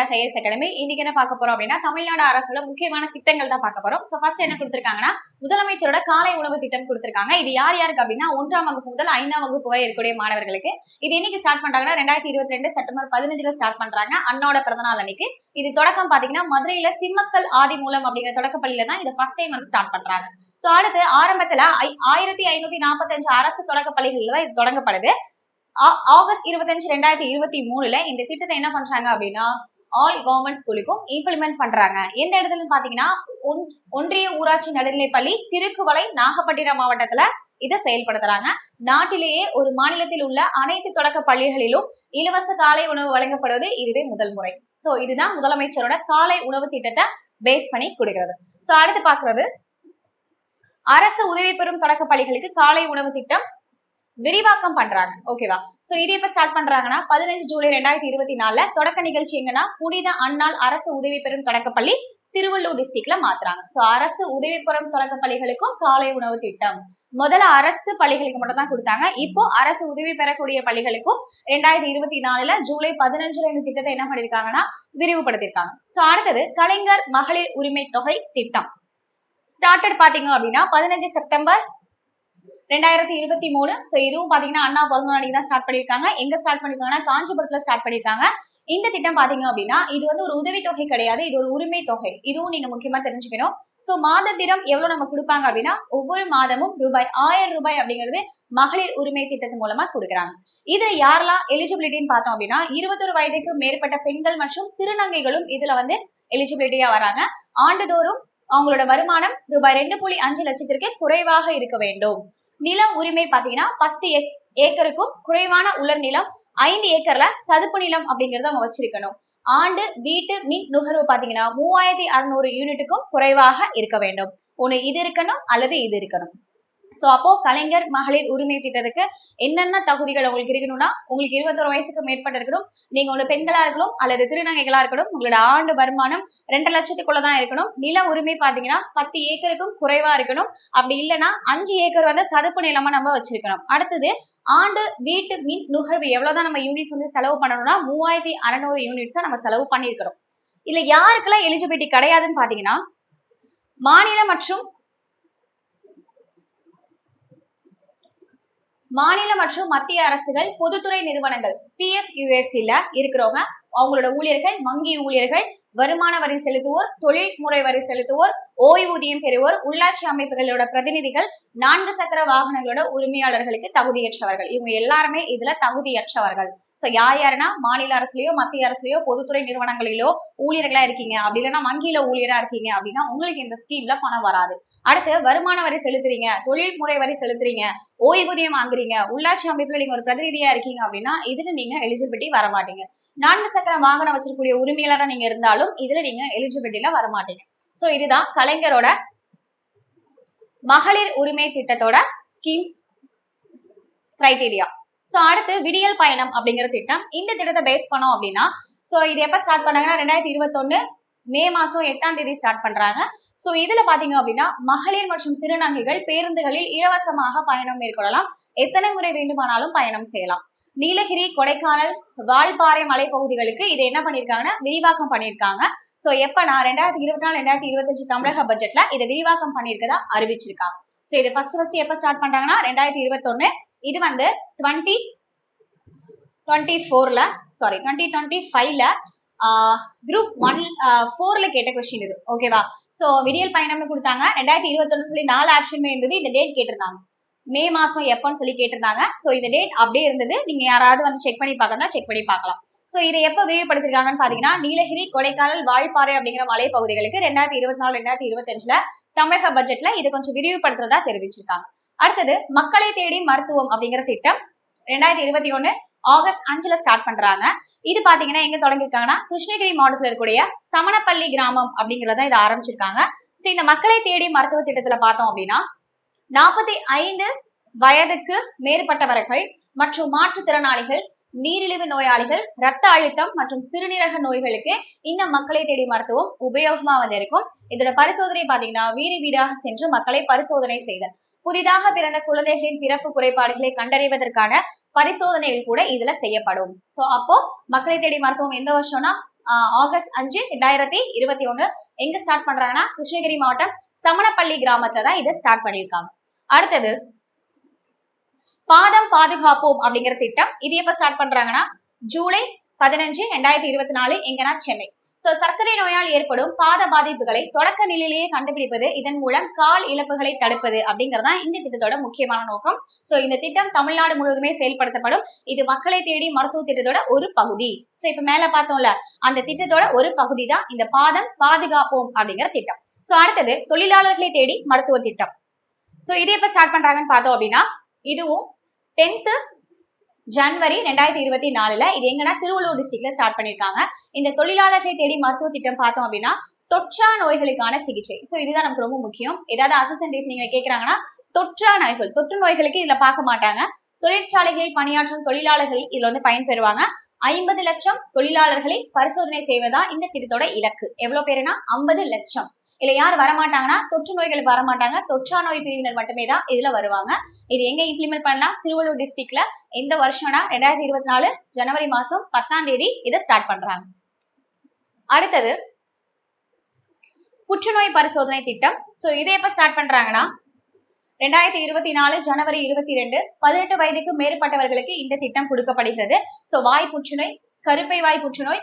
Welcome to Madras academy இன்னைக்கு என்ன பார்க்க போறோம் அப்படின்னா தமிழ்நாடு அரசோட முக்கியமான திட்டங்கள் தான் பார்க்க போறோம். சோ ஃபர்ஸ்ட் என்ன கொடுத்திருக்காங்கன்னா முதலமைச்சரோட காலை உணவு திட்டம் கொடுத்திருக்காங்க. இது யார் யாருக்கு அப்படின்னா ஒன்றாம் வகுப்பு முதல் ஐந்தாம் வகுப்பு வரை இருக்கக்கூடிய மாணவர்களுக்கு. இது என்னைக்கு ஸ்டார்ட் பண்றாங்கன்னா ரெண்டாயிரத்தி இருபத்தி ரெண்டு செப்டம்பர் பதினஞ்சுல ஸ்டார்ட் பண்றாங்க அண்ணோட பிறந்தநாள் அன்னைக்கு. இது தொடக்கம் பாத்தீங்கன்னா மதுரையில சிம்மக்கல் ஆதி மூலம் அப்படிங்கிற தொடக்கப்பள்ளியில தான் இதை ஃபர்ஸ்ட் டைம் வந்து ஸ்டார்ட் பண்றாங்க. சோ அடுத்து ஆரம்பத்துல ஆயிரத்தி ஐநூத்தி நாற்பத்தஞ்சு அரசு தொடக்க பள்ளிகள்ல தான் இது தொடங்கப்படுது. ஆகஸ்ட் இருபத்தஞ்சு ரெண்டாயிரத்தி இருபத்தி மூணுல இந்த திட்டத்தை என்ன பண்றாங்க அப்படின்னா ஆல் கவர்மெண்ட் ஸ்கூலுக்கும் இம்ப்ளிமெண்ட் பண்றாங்க. எந்த இடத்துல பாத்தீங்கன்னா ஒன்றிய ஊராட்சி நடுநிலைப்பள்ளி திருக்குவளை நாகப்பட்டினம் மாவட்டத்துல இதை செயல்படுத்துறாங்க. நாட்டிலேயே ஒரு மாநிலத்தில் உள்ள அனைத்து தொடக்க பள்ளிகளிலும் இலவச காலை உணவு வழங்கப்படுவது இதுவே முதல் முறை. சோ இதுதான் முதலமைச்சரோட காலை உணவு திட்டத்தை பேஸ் பண்ணி கொடுக்கிறது. சோ அடுத்து பாக்குறது அரசு உதவி பெறும் தொடக்க பள்ளிகளுக்கு காலை உணவு திட்டம் விரிவாக்கம் பண்றாங்க. ஓகேவா சோ இது எப்ப ஸ்டார்ட் பண்றாங்கன்னா பதினஞ்சு ஜூலை ரெண்டாயிரத்தி இருபத்தி நாலுல தொடக்க நிகழ்ச்சி எங்கன்னா புனித அண்ணாள் அரசு உதவி பெறும் தொடக்கப்பள்ளி திருவள்ளூர் டிஸ்ட்ரிக்ட்ல மாத்துறாங்க. சோ அரசு உதவி பெறும் தொடக்க பள்ளிகளுக்கும் காலை உணவு திட்டம். முதல்ல அரசு பள்ளிகளுக்கு மட்டும் தான் கொடுத்தாங்க. இப்போ அரசு உதவி பெறக்கூடிய பள்ளிகளுக்கும் ரெண்டாயிரத்தி இருபத்தி நாலுல ஜூலை பதினஞ்சுல இந்த திட்டத்தை என்ன பண்ணிருக்காங்கன்னா விரிவுபடுத்திருக்காங்க. சோ அடுத்தது கலைஞர் மகளிர் உரிமை தொகை திட்டம். ஸ்டார்டட் பாத்தீங்க அப்படின்னா பதினஞ்சு செப்டம்பர் ரெண்டாயிரத்தி இருபத்தி மூணு. சோ இதுவும் பாத்தீங்கன்னா அண்ணா பிறந்த நாளைக்கு தான் ஸ்டார்ட் பண்ணிருக்காங்க. எங்க ஸ்டார்ட் பண்ணிருக்காங்கன்னா காஞ்சிபுரத்துல ஸ்டார்ட் பண்ணிருக்காங்க. இந்த திட்டம் பாத்தீங்க அப்படின்னா இது வந்து ஒரு உதவி தொகை கிடையாது. இது ஒரு உரிமை தொகை. இதுவும் நீங்க முக்கியமா தெரிஞ்சுக்கணும். சோ மாதத்திடம் எவ்வளவு நம்ம கொடுப்பாங்க அப்படின்னா ஒவ்வொரு மாதமும் ரூபாய் ஆயிரம் ரூபாய் அப்படிங்கிறது மகளிர் உரிமை திட்டத்தின் மூலமா கொடுக்குறாங்க. இதுல யாரெல்லாம் எலிஜிபிலிட்டின்னு பார்த்தோம் அப்படின்னா இருபத்தொரு வயதுக்கு மேற்பட்ட பெண்கள் மற்றும் திருநங்கைகளும் இதுல வந்து எலிஜிபிலிட்டியா வராங்க. ஆண்டுதோறும் அவங்களோட வருமானம் ரூபாய் ரெண்டு புள்ளி அஞ்சு லட்சத்திற்கு குறைவாக இருக்க வேண்டும். நில உரிமை பாத்தீங்கன்னா பத்து ஏக்- ஏக்கருக்கும் குறைவான உலர் நிலம் ஐந்து ஏக்கர்ல சதுப்பு நிலம் அப்படிங்கறத அவங்க வச்சிருக்கணும். ஆண்டு வீட்டு மின் நுகர்வு பாத்தீங்கன்னா மூவாயிரத்தி அறுநூறு யூனிட்டுக்கும் குறைவாக இருக்க வேண்டும். ஒண்ணு இது இருக்கணும் அல்லது இது இருக்கணும். சோ அப்போ கலைஞர் மகளிர் உரிமை திட்டத்துக்கு என்னென்ன தகுதிகள் உங்களுக்கு இருக்கணும்னா உங்களுக்கு இருபத்தொரு வயசுக்கு மேற்பட்ட இருக்கணும். நீங்க ஒரு பெண்களா இருக்கணும் அல்லது திருநங்கைகளா இருக்கணும் உங்களோட ஆண்டு வருமானம் ரெண்டு லட்சத்துக்குள்ள தான் இருக்கணும். நில உரிமை பாத்தீங்கன்னா பத்து ஏக்கருக்கும் குறைவா இருக்கணும். அப்படி இல்லைன்னா அஞ்சு ஏக்கர் வந்து சதுப்பு நிலமா நம்ம வச்சிருக்கணும். அடுத்தது ஆண்டு வீட்டு மின் நுகர்வு எவ்வளவுதான் நம்ம யூனிட்ஸ் வந்து செலவு பண்ணணும்னா மூவாயிரத்தி அறநூறு யூனிட்ஸா நம்ம செலவு பண்ணியிருக்கிறோம். இதுல யாருக்கெல்லாம் எலிஜிபிலிட்டி கிடையாதுன்னு பாத்தீங்கன்னா மாநில மற்றும் மாநில மற்றும் மத்திய அரசுகள் பொதுத்துறை நிறுவனங்கள் பிஎஸ்யூஎஸ்சில இருக்கிறவங்க அவங்களோட ஊழியர்கள் வங்கி ஊழியர்கள் வருமான வரி செலுத்துவோர் தொழில்முறை வரி செலுத்துவோர் ஓய்வூதியம் பெறுவோர் உள்ளாட்சி அமைப்புகளோட பிரதிநிதிகள் நான்கு சக்கர வாகனங்களோட உரிமையாளர்களுக்கு தகுதியற்றவர்கள். இவங்க எல்லாருமே இதுல தகுதியற்றவர்கள். சோ யார் யாருன்னா மாநில அரசுலயோ மத்திய அரசுலயோ பொதுத்துறை நிறுவனங்களிலோ ஊழியர்களா இருக்கீங்க. அப்படி இல்லைன்னா வங்கியில ஊழியரா இருக்கீங்க அப்படின்னா உங்களுக்கு இந்த ஸ்கீம்ல பணம் வராது. அடுத்து வருமான வரி செலுத்துறீங்க தொழில்முறை வரி செலுத்துறீங்க ஓய்வூதியம் வாங்குறீங்க உள்ளாட்சி அமைப்புல நீங்க ஒரு பிரதிநிதியா இருக்கீங்க அப்படின்னா இதுல நீங்க எலிஜிபிலிட்டி வர மாட்டீங்க. நான்கு சக்கர வாகனம் வச்சிருக்கக்கூடிய உரிமையாளரா நீங்க இருந்தாலும் இதுல நீங்க எலிஜிபிலிட்டில வர மாட்டீங்க. சோ இதுதான் கலைஞரோட மகளிர் உரிமை திட்டத்தோட ஸ்கீம்ஸ் கிரைட்டீரியா சோ அடுத்து விடியல் பயணம் அப்படிங்கிற திட்டம். இந்த திட்டத்தை பேஸ் பண்ணோம் அப்படின்னா சோ இது எப்ப ஸ்டார்ட் பண்ணாங்கன்னா ரெண்டாயிரத்தி இருபத்தொன்னு மே மாசம் எட்டாம் தேதி ஸ்டார்ட் பண்றாங்க. சோ இதுல பாத்தீங்க அப்படின்னா மகளிர் மற்றும் திருநங்கைகள் பேருந்துகளில் இலவசமாக பயணம் மேற்கொள்ளலாம். எத்தனை முறை வேண்டுமானாலும் பயணம் செய்யலாம். நீலகிரி கொடைக்கானல் வால்பாறை மலைப்பகுதிகளுக்கு இது என்ன பண்ணிருக்காங்கன்னா விரிவாக்கம் பண்ணிருக்காங்க. சோ நான் ரெண்டாயிரத்தி இருபத்தி நாலு ரெண்டாயிரத்தி இருபத்தஞ்சு தமிழக பட்ஜெட்ல இதை விரிவாக்கம் பண்ணிருக்கதா அறிவிச்சிருக்காங்க. சோ இது ஃபர்ஸ்ட் ஃபர்ஸ்ட் எப்ப ஸ்டார்ட் பண்றாங்கன்னா ரெண்டாயிரத்தி இருபத்தொன்னு இது வந்து டுவெண்ட்டி டுவெண்ட்டி ஃபோர்ல சாரி டுவெண்ட்டி டுவெண்ட்டி ஃபைவ்ல குரூப் ஒன் ஃபோர்ல கேட்ட கொஸ்டின் இது. ஓகேவா சோ விடியல் பயணம்னு கொடுத்தாங்க. ரெண்டாயிரத்தி இருபத்தொன்னு சொல்லி நாலு ஆப்ஷனுமே இருந்தது. இந்த டேட் கேட்டிருந்தாங்க. மே மாசம் எப்பன்னு சொல்லி கேட்டிருந்தாங்க. சோ இந்த டேட் அப்படியே இருந்தது. நீங்க யாராவது வந்து செக் பண்ணி பார்க்கறதா செக் பண்ணி பார்க்கலாம். சோ இதை எப்ப விரிவுபடுத்திருக்காங்கன்னு பாத்தீங்கன்னா நீலகிரி கொடைக்கானல் வால்பாறை அப்படிங்கிற மலை பகுதிகளுக்கு ரெண்டாயிரத்தி இருபத்தி நாலு ரெண்டாயிரத்தி இருபத்தஞ்சுல தமிழக பட்ஜெட்ல இதை கொஞ்சம் விரிவுபடுத்துறதா தெரிவிச்சிருக்காங்க. அடுத்தது மக்களை தேடி மருத்துவம் அப்படிங்கிற திட்டம் ரெண்டாயிரத்தி இருபத்தி ஒண்ணு ஆகஸ்ட் அஞ்சுல ஸ்டார்ட் பண்றாங்க. இது பாத்தீங்கன்னா எங்க தொடங்கியிருக்காங்கன்னா கிருஷ்ணகிரி மாவட்டத்தில் இருக்கக்கூடிய சமணப்பள்ளி கிராமம் அப்படிங்கறத இதை ஆரம்பிச்சிருக்காங்க. சோ இந்த மக்களை தேடி மருத்துவ திட்டத்துல பார்த்தோம் அப்படின்னா நாற்பத்தி ஐந்து வயதுக்கு மேற்பட்டவர்கள் மற்றும் மாற்றுத்திறனாளிகள் நீரிழிவு நோயாளிகள் ரத்த அழுத்தம் மற்றும் சிறுநீரக நோய்களுக்கு இந்த மக்களை தேடி மருத்துவம் உபயோகமா வந்து இருக்கும் இதோட பரிசோதனை பாத்தீங்கன்னா வீடு வீடாக சென்று மக்களை பரிசோதனை செய்தல். புதிதாக பிறந்த குழந்தைகளின் பிறப்பு குறைபாடுகளை கண்டறிவதற்கான பரிசோதனைகள் கூட இதுல செய்யப்படும். சோ அப்போ மக்களை தேடி மருத்துவம் எந்த வருஷம்னா ஆஹ் ஆகஸ்ட் அஞ்சு ரெண்டாயிரத்தி இருபத்தி ஒண்ணு. எங்க ஸ்டார்ட் பண்றாங்கன்னா கிருஷ்ணகிரி மாவட்டம் சமணப்பள்ளி கிராமத்துல தான் இதை ஸ்டார்ட் பண்ணியிருக்காங்க. அடுத்தது பாதம் பாதுகாப்போம் அப்படிங்கிற திட்டம். இது எப்ப ஸ்டார்ட் பண்றாங்கன்னா ஜூலை பதினஞ்சு ரெண்டாயிரத்தி இருபத்தி நாலு எங்கன்னா சென்னை. சோ சர்க்கரை நோயால் ஏற்படும் பாத பாதிப்புகளை தொடக்க நிலையிலேயே கண்டுபிடிப்பது இதன் மூலம் கால் இழப்புகளை தடுப்பது அப்படிங்கறதா இந்த திட்டத்தோட முக்கியமான நோக்கம். சோ இந்த திட்டம் தமிழ்நாடு முழுவதுமே செயல்படுத்தப்படும். இது மக்களை தேடி மருத்துவ திட்டத்தோட ஒரு பகுதி. சோ இப்ப மேல பார்த்தோம்ல அந்த திட்டத்தோட ஒரு பகுதி தான் இந்த பாதம் பாதுகாப்போம் அப்படிங்கிற திட்டம். சோ அடுத்தது தொழிலாளர்களை தேடி மருத்துவ திட்டம். சோ இது எப்ப ஸ்டார்ட் பண்றாங்கன்னு பார்த்தோம் அப்படின்னா இதுவும் டென்த் ஜனவரி ரெண்டாயிரத்தி இருபத்தி நாலுல இது எங்கன்னா திருவள்ளூர் டிஸ்ட்ரிக்ட்ல ஸ்டார்ட் பண்ணிருக்காங்க. இந்த தொழிலாளர்களை தேடி மருத்துவ திட்டம் பார்த்தோம் அப்படின்னா தொற்றா நோய்களுக்கான சிகிச்சை. சோ இதுதான் நமக்கு ரொம்ப முக்கியம். ஏதாவது அசிஸ்டன்டேஸ் நீங்க கேக்குறாங்கன்னா தொற்றா நோய்கள் தொற்று நோய்களுக்கு இதுல பார்க்க மாட்டாங்க. தொழிற்சாலைகளில் பணியாற்றும் தொழிலாளர்கள் இதுல வந்து பயன்பெறுவாங்க. ஐம்பது லட்சம் தொழிலாளர்களை பரிசோதனை செய்வதா இந்த திட்டத்தோட இலக்கு. எவ்வளவு பேருனா ஐம்பது லட்சம். இல்ல யார் வரமாட்டாங்கன்னா தொற்று நோய்கள் வரமாட்டாங்க. தொற்றா நோய் பிரிவினர் மட்டுமே தான் இதுல வருவாங்க. இது எங்க இம்ப்ளிமெண்ட் பண்ணலாம் திருவள்ளூர் டிஸ்ட்ரிக்ட்ல இந்த வருஷம்னா ரெண்டாயிரத்தி இருபத்தி நாலு ஜனவரி மாசம் பத்தாம் தேதி இதை ஸ்டார்ட் பண்றாங்க. அடுத்தது புற்றுநோய் பரிசோதனை திட்டம். சோ இதை எப்ப ஸ்டார்ட் பண்றாங்கன்னா? ரெண்டாயிரத்தி இருபத்தி நாலு ஜனவரி இருபத்தி ரெண்டு பதினெட்டு வயதுக்கு மேற்பட்டவர்களுக்கு இந்த திட்டம் கொடுக்கப்படுகிறது. சோ வாய் புற்றுநோய் கருப்பை வாய் புற்றுநோய்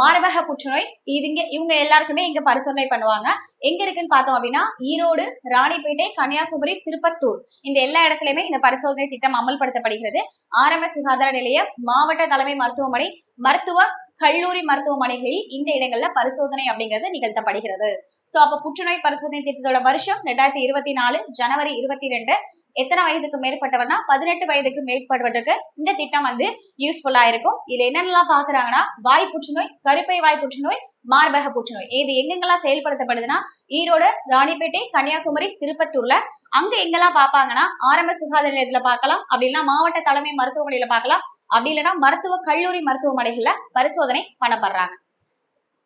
மார்பக புற்றுநோய். இது இங்க இவங்க எல்லாருக்குமே இங்க பரிசோதனை பண்ணுவாங்க. எங்க இருக்குன்னு பார்த்தோம் அப்படின்னா ஈரோடு ராணிப்பேட்டை கன்னியாகுமரி திருப்பத்தூர். இந்த எல்லா இடத்துலயுமே இந்த பரிசோதனை திட்டம் அமல்படுத்தப்படுகிறது. ஆரம்ப சுகாதார நிலையம் மாவட்ட தலைமை மருத்துவமனை மருத்துவ கல்லூரி மருத்துவமனைகளில் இந்த இடங்கள்ல பரிசோதனை அப்படிங்கிறது நிகழ்த்தப்படுகிறது. சோ அப்ப புற்றுநோய் பரிசோதனை திட்டத்தோட வருஷம் ரெண்டாயிரத்தி இருபத்தி நாலு ஜனவரி இருபத்தி ரெண்டு எத்தனை வயதுக்கு மேற்பட்டவர்னா பதினெட்டு வயதுக்கு மேற்பட்டவர்களுக்கு இந்த திட்டம் வந்து யூஸ்ஃபுல்லா இருக்கும். இதுல என்னென்னலாம் பாக்குறாங்கன்னா வாய் புற்றுநோய் கருப்பை வாய் புற்றுநோய் மார்பக புற்றுநோய். இது எங்கெங்கெல்லாம் செயல்படுத்தப்படுதுன்னா ஈரோடு ராணிப்பேட்டை கன்னியாகுமரி திருப்பத்தூர்ல அங்க எங்கெல்லாம் பார்ப்பாங்கன்னா ஆரம்ப சுகாதார நிலையத்துல பார்க்கலாம். அப்படி இல்லைன்னா மாவட்ட தலைமை மருத்துவமனையில பார்க்கலாம். அப்படி இல்லைன்னா மருத்துவ கல்லூரி மருத்துவமனைகள்ல பரிசோதனை பண்ணப்படுறாங்க.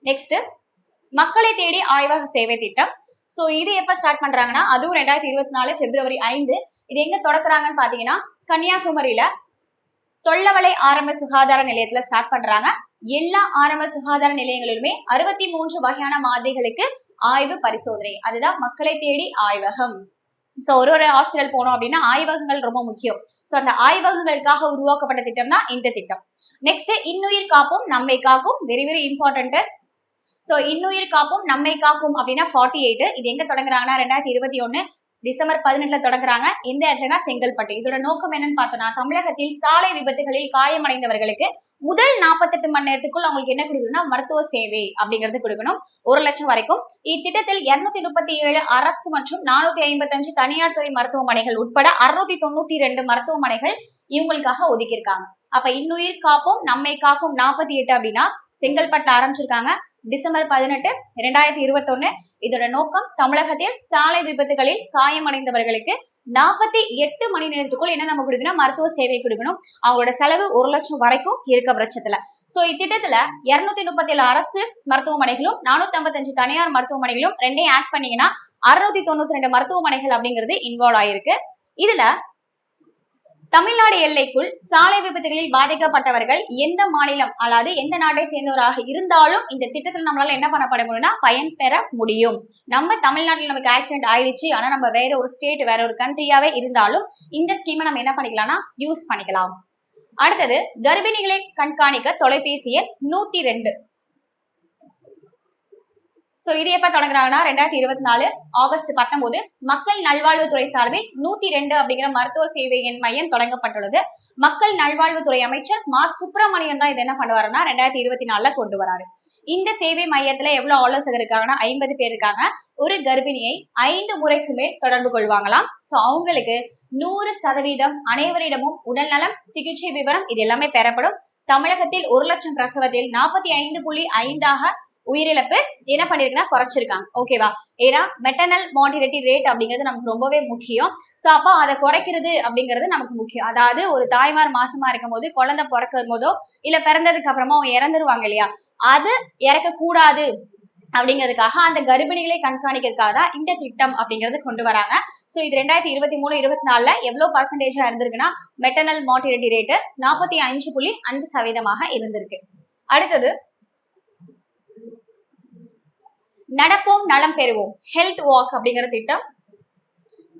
நெக்ஸ்ட் மக்களை தேடி ஆய்வக சேவை திட்டம். சோ இது எப்ப ஸ்டார்ட் பண்றாங்கன்னா அதுவும் ரெண்டாயிரத்தி இருபத்தி நாலு பிப்ரவரி ஐந்து இது எங்க தொடக்குறாங்கன்னு பாத்தீங்கன்னா கன்னியாகுமரியில தொல்லவளை ஆரம்ப சுகாதார நிலையத்துல ஸ்டார்ட் பண்றாங்க. எல்லா ஆரம்ப சுகாதார நிலையங்களிலுமே அறுபத்தி மூன்று வகையான மாதிரிகளுக்கு ஆய்வு பரிசோதனை. அதுதான் மக்களை தேடி ஆய்வகம். சோ ஒரு ஒரு ஹாஸ்பிட்டல் போனோம் அப்படின்னா ஆய்வகங்கள் ரொம்ப முக்கியம். சோ அந்த ஆய்வகங்களுக்காக உருவாக்கப்பட்ட திட்டம் தான் இந்த திட்டம். நெக்ஸ்ட் இன்னுயிர் காப்போம் நம்மை காக்கும் வெரி வெரி இம்பார்ட்டன்ட் சோ இன்னுயிர் காப்போம் நம்மை காக்கும் அப்படின்னா ஃபார்ட்டி எயிட் இது எங்க தொடங்குறாங்கன்னா ரெண்டாயிரத்தி இருபத்தி ஒண்ணு டிசம்பர் பதினெட்டுல தொடங்குறாங்க. எந்த இடத்துலனா செங்கல்பட்டு. இதோட நோக்கம் என்னன்னு பார்த்தோம்னா தமிழகத்தில் சாலை விபத்துகளில் காயமடைந்தவர்களுக்கு முதல் நாற்பத்தெட்டு மணி நேரத்துக்குள் அவங்களுக்கு என்ன கொடுக்கணும்னா மருத்துவ சேவை அப்படிங்கிறது கொடுக்கணும். ஒரு லட்சம் வரைக்கும். இத்திட்டத்தில் இருநூத்தி முப்பத்தி ஏழு அரசு மற்றும் நானூத்தி ஐம்பத்தஞ்சு தனியார் துறை மருத்துவமனைகள் உட்பட அறுநூத்தி தொண்ணூத்தி ரெண்டு மருத்துவமனைகள் இவங்களுக்காக ஒதுக்கியிருக்காங்க. அப்ப இன்னுயிர் காப்போம் நம்மை காக்கும் நாற்பத்தி எட்டு அப்படின்னா செங்கல்பட்டுல ஆரம்பிச்சிருக்காங்க. டிசம்பர் பதினெட்டு இரண்டாயிரத்தி இருபத்தொன்னு இதோட நோக்கம் தமிழகத்தில் சாலை விபத்துகளில் காயமடைந்தவர்களுக்கு நாற்பத்தி எட்டு மணி நேரத்துக்குள் என்ன நம்ம கொடுக்கணும்? மருத்துவ சேவை கொடுக்கணும். அவங்களோட செலவு ஒரு லட்சம் வரைக்கும் இருக்க பட்சத்துல. சோ இத்திட்டத்துல இருநூத்தி முப்பத்தி ஏழு அரசு மருத்துவமனைகளும் நானூத்தி ஐம்பத்தஞ்சு தனியார் மருத்துவமனைகளும் ரெண்டையும் ஆட் பண்ணீங்கன்னா அறுநூத்தி தொண்ணூத்தி ரெண்டு மருத்துவமனைகள் அப்படிங்கிறது இன்வால்வ் ஆயிருக்கு. இதுல தமிழ்நாடு எல்லைக்குள் சாலை விபத்துகளில் பாதிக்கப்பட்டவர்கள் எந்த மாநிலம் அதாவது எந்த நாட்டை சேர்ந்தவராக இருந்தாலும் இந்த திட்டத்தில் நம்மளால என்ன பண்ணப்பட முடியும்னா பயன்பெற முடியும். நம்ம தமிழ்நாட்டில் நமக்கு ஆக்சிடென்ட் ஆயிடுச்சு ஆனா நம்ம வேற ஒரு ஸ்டேட் வேற ஒரு கண்ட்ரியாவே இருந்தாலும் இந்த ஸ்கீமை நம்ம என்ன பண்ணிக்கலாம்னா யூஸ் பண்ணிக்கலாம். அடுத்தது கர்ப்பிணிகளை கண்காணிக்க தொலைபேசி எண் நூத்தி ரெண்டு. சோ இது எப்ப தொடங்குறாங்கன்னா ரெண்டாயிரத்தி இருபத்தி நாலு ஆகஸ்ட் பத்தொன்பது மக்கள் நல்வாழ்வுத்துறை சார்பில் நூத்தி ரெண்டு அப்படிங்கிற மருத்துவ சேவை மையம் தொடங்கப்பட்டுள்ளது. மக்கள் நல்வாழ்வுத்துறை அமைச்சர் மா. சுப்பிரமணியன் தான் இது என்ன பண்ணுவாருன்னா ரெண்டாயிரத்தி இருபத்தி நாலுல கொண்டு வராரு. இந்த சேவை மையத்துல எவ்வளவு ஆலோசகர் இருக்காங்கன்னா ஐம்பது பேர் இருக்காங்க. ஒரு கர்ப்பிணியை ஐந்து முறைக்கு மேல் தொடர்பு கொள்வாங்களாம். சோ அவங்களுக்கு நூறு சதவீதம் அனைவரிடமும் உடல்நலம் சிகிச்சை விவரம் இது எல்லாமே பெறப்படும். தமிழகத்தில் ஒரு லட்சம் பிரசவத்தில் நாற்பத்தி ஐந்து புள்ளி ஐந்தாக உயிரிழப்பு என்ன பண்ணிருக்குன்னா குறைச்சிருக்காங்க. ஓகேவா ஏன்னா மெட்டர்னல் மார்டிலிட்டி ரேட் அப்படிங்கிறது நமக்கு ரொம்பவே முக்கியம். சோ அப்போ அதை குறைக்கிறது அப்படிங்கிறது நமக்கு முக்கியம். அதாவது ஒரு தாய்மார் மாசமா இருக்கும் போது குழந்தை பிறக்கும் போதோ இல்ல பிறந்ததுக்கு அப்புறமா அவங்க இறந்துருவாங்க இல்லையா? அது இறக்க கூடாது அப்படிங்கிறதுக்காக அந்த கர்ப்பிணிகளை கண்காணிக்கிறதுக்காக தான் இந்த திட்டம் அப்படிங்கறது கொண்டு வராங்க. சோ இது ரெண்டாயிரத்தி இருபத்தி மூணு இருபத்தி நாலுல எவ்வளவு பர்சன்டேஜா இருந்திருக்குன்னா மெட்டர்னல் மார்டிலிட்டி ரேட்டு நாற்பத்தி அஞ்சு புள்ளி அஞ்சு சதவீதமாக இருந்திருக்கு. அடுத்தது நடப்போம் நலம் பெறுவோம். ஹெல்த் வாக் அப்படிங்கிற திட்டம்.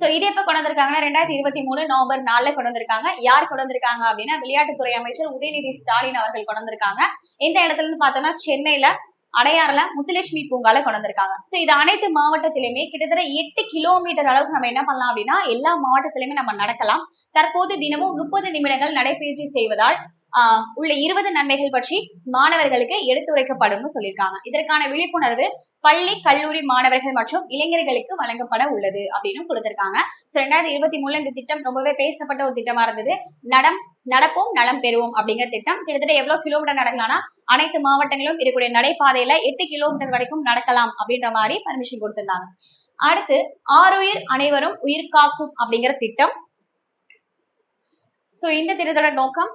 சோ இது எப்ப கொண்டு வந்திருக்காங்கன்னா ரெண்டாயிரத்தி இருபத்தி மூணு நவம்பர் நாலுல கொண்டு வந்திருக்காங்க. யார் கொண்டு வந்திருக்காங்க அப்படின்னா விளையாட்டுத்துறை அமைச்சர் உதயநிதி ஸ்டாலின் அவர்கள் கொண்டு வந்திருக்காங்க. எந்த இடத்துல இருந்து பார்த்தோம்னா சென்னையில அடையாறுல முத்துலட்சுமி பூங்கால கொண்டு வந்திருக்காங்க. சோ இது அனைத்து மாவட்டத்திலுமே கிட்டத்தட்ட எட்டு கிலோமீட்டர் அளவுக்கு நம்ம என்ன பண்ணலாம் அப்படின்னா எல்லா மாவட்டத்திலுமே நம்ம நடக்கலாம். தற்போது தினமும் முப்பது நிமிடங்கள் நடைபயிற்சி செய்வதால் ஆஹ் உள்ள இருபது நன்மைகள் பற்றி மாணவர்களுக்கு எடுத்துரைக்கப்படும் சொல்லியிருக்காங்க. இதற்கான விழிப்புணர்வு பள்ளி கல்லூரி மாணவர்கள் மற்றும் இளைஞர்களுக்கு வழங்கப்பட உள்ளது அப்படின்னு கொடுத்திருக்காங்க. சோ ரெண்டாயிரத்தி இருபத்தி மூணுல இந்த திட்டம் ரொம்பவே பேசப்பட்ட ஒரு திட்டமா இருந்தது. நடம் நடப்போம் நலம் பெறுவோம் அப்படிங்கிற திட்டம். கிட்டத்தட்ட எவ்வளவு கிலோமீட்டர் நடக்கலாம்னா அனைத்து மாவட்டங்களிலும் இருக்கக்கூடிய நடைபாதையில எட்டு கிலோமீட்டர் வரைக்கும் நடக்கலாம் அப்படின்ற மாதிரி பர்மிஷன் கொடுத்திருந்தாங்க. அடுத்து ஆறுயிர் அனைவரும் உயிர் காக்கும் அப்படிங்கிற திட்டம். சோ இந்த திட்டத்தோட நோக்கம்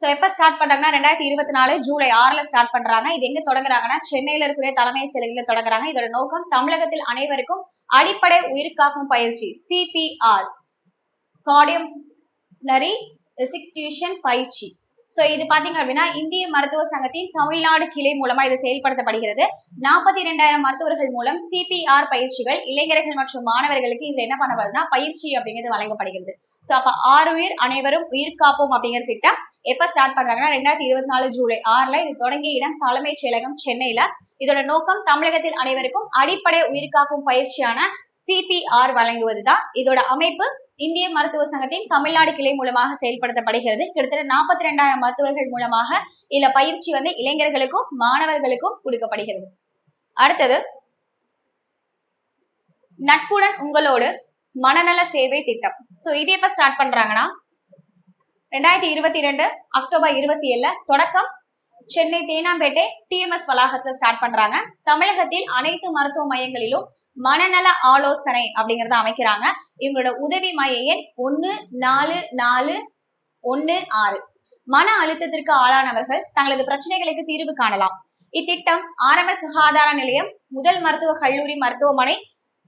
சோ எப்ப ஸ்டார்ட் பண்றாங்கன்னா ரெண்டாயிரத்தி இருபத்தி நாலு ஜூலை ஆறுல ஸ்டார்ட் பண்றாங்க. இது எங்க தொடங்குறாங்கன்னா சென்னையில இருக்கக்கூடிய தலைமை செயலகத்துல தொடங்குறாங்க. இதோட நோக்கம் தமிழகத்தில் அனைவருக்கும் அடிப்படை உயிர்காக்கும் பயிற்சி சிபிஆர் கார்டியம்னரி ரெசிக்டியூஷன் பயிற்சி. சோ இது பாத்தீங்க அப்படின்னா இந்திய மருத்துவ சங்கத்தின் தமிழ்நாடு கிளை மூலமா இது செயல்படுத்தப்படுகிறது. நாற்பத்தி இரண்டாயிரம் மருத்துவர்கள் மூலம் சிபிஆர் பயிற்சிகள் இளைஞர்கள் மற்றும் மாணவர்களுக்கு இதுல என்ன பண்ணப்படுதுன்னா பயிற்சி அப்படிங்கிறது வழங்கப்படுகிறது. சோ அப்ப ஆறுயிர் அனைவரும் உயிர் காப்போம் அப்படிங்கிற திட்டம் எப்ப ஸ்டார்ட் பண்றாங்கன்னா ரெண்டாயிரத்தி இருபத்தி நாலு ஜூலை ஆறுல இது தொடங்கிய இடம் தலைமைச் செயலகம் சென்னையில. இதோட நோக்கம் தமிழகத்தில் அனைவருக்கும் அடிப்படை உயிர்காக்கும் பயிற்சியான சிபிஆர் வழங்குவதுதான். இதோட அமைப்பு இந்திய மருத்துவ சங்கத்தின் தமிழ்நாடு கிளை மூலமாக செயல்படுத்தப்படுகிறது. கிட்டத்தட்ட நாற்பத்தி ரெண்டாயிரம் மருத்துவர்கள் மூலமாக இதுல பயிற்சி வந்து இளைஞர்களுக்கும் மாணவர்களுக்கும் கொடுக்கப்படுகிறது. அடுத்தது நட்புடன் உங்களோடு மனநல சேவை திட்டம். சோ இது எப்ப ஸ்டார்ட் பண்றாங்கன்னா ரெண்டாயிரத்தி இருபத்தி ரெண்டு அக்டோபர் இருபத்தி ஏழுல தொடக்கம் சென்னை தேனாம்பேட்டை டிஎம்எஸ் வளாகத்துல ஸ்டார்ட் பண்றாங்க. தமிழகத்தில் அனைத்து மருத்துவ மையங்களிலும் மனநல ஆலோசனை அப்படிங்கறத அமைக்கிறாங்க. இவங்களோட உதவி மைய எண் ஒன்னு நாலு நாலு ஒன்னு ஆறு. மன அழுத்தத்திற்கு ஆளானவர்கள் தங்களது பிரச்சனைகளுக்கு தீர்வு காணலாம். இத்திட்டம் ஆரம்ப சுகாதார நிலையம் முதல் மருத்துவ கல்லூரி மருத்துவமனை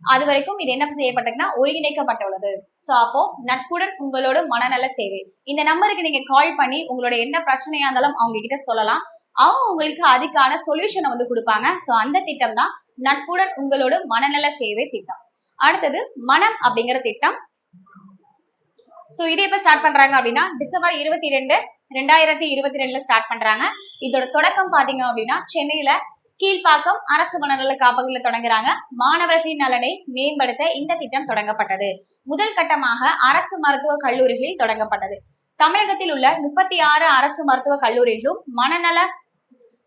அது வரைக்கும் இது என்ன செய்யப்பட்டதுன்னா ஒருங்கிணைக்கப்பட்டுள்ளது. சோ அப்போ நட்புடன் உங்களோட மனநல சேவை. இந்த நம்பருக்கு நீங்க கால் பண்ணி உங்களோட என்ன பிரச்சனையா இருந்தாலும் அவங்க கிட்ட சொல்லலாம். அவங்க உங்களுக்கு அதுக்கான சொல்யூஷனை வந்து கொடுப்பாங்க. சோ அந்த திட்டம் தான் நட்புடன் உங்களோட மனநல சேவை திட்டம். அடுத்தது மனம் அப்படிங்கிற திட்டம். சோ இது எப்ப ஸ்டார்ட் பண்றாங்க அப்படின்னா டிசம்பர் இருபத்தி ரெண்டு ரெண்டாயிரத்தி இருபத்தி ரெண்டுல ஸ்டார்ட் பண்றாங்க. இதோட தொடக்கம் பாத்தீங்க அப்படின்னா சென்னையில கீழ்ப்பாக்கம் அரசு மனநல காப்பகத்துல தொடங்குறாங்க. மாணவர்களின் நலனை மேம்படுத்த இந்த திட்டம் தொடங்கப்பட்டது. முதல் கட்டமாக அரசு மருத்துவ கல்லூரிகளில் தொடங்கப்பட்டது. தமிழகத்தில் உள்ள முப்பத்தி ஆறு அரசு மருத்துவ கல்லூரிகளும் மனநல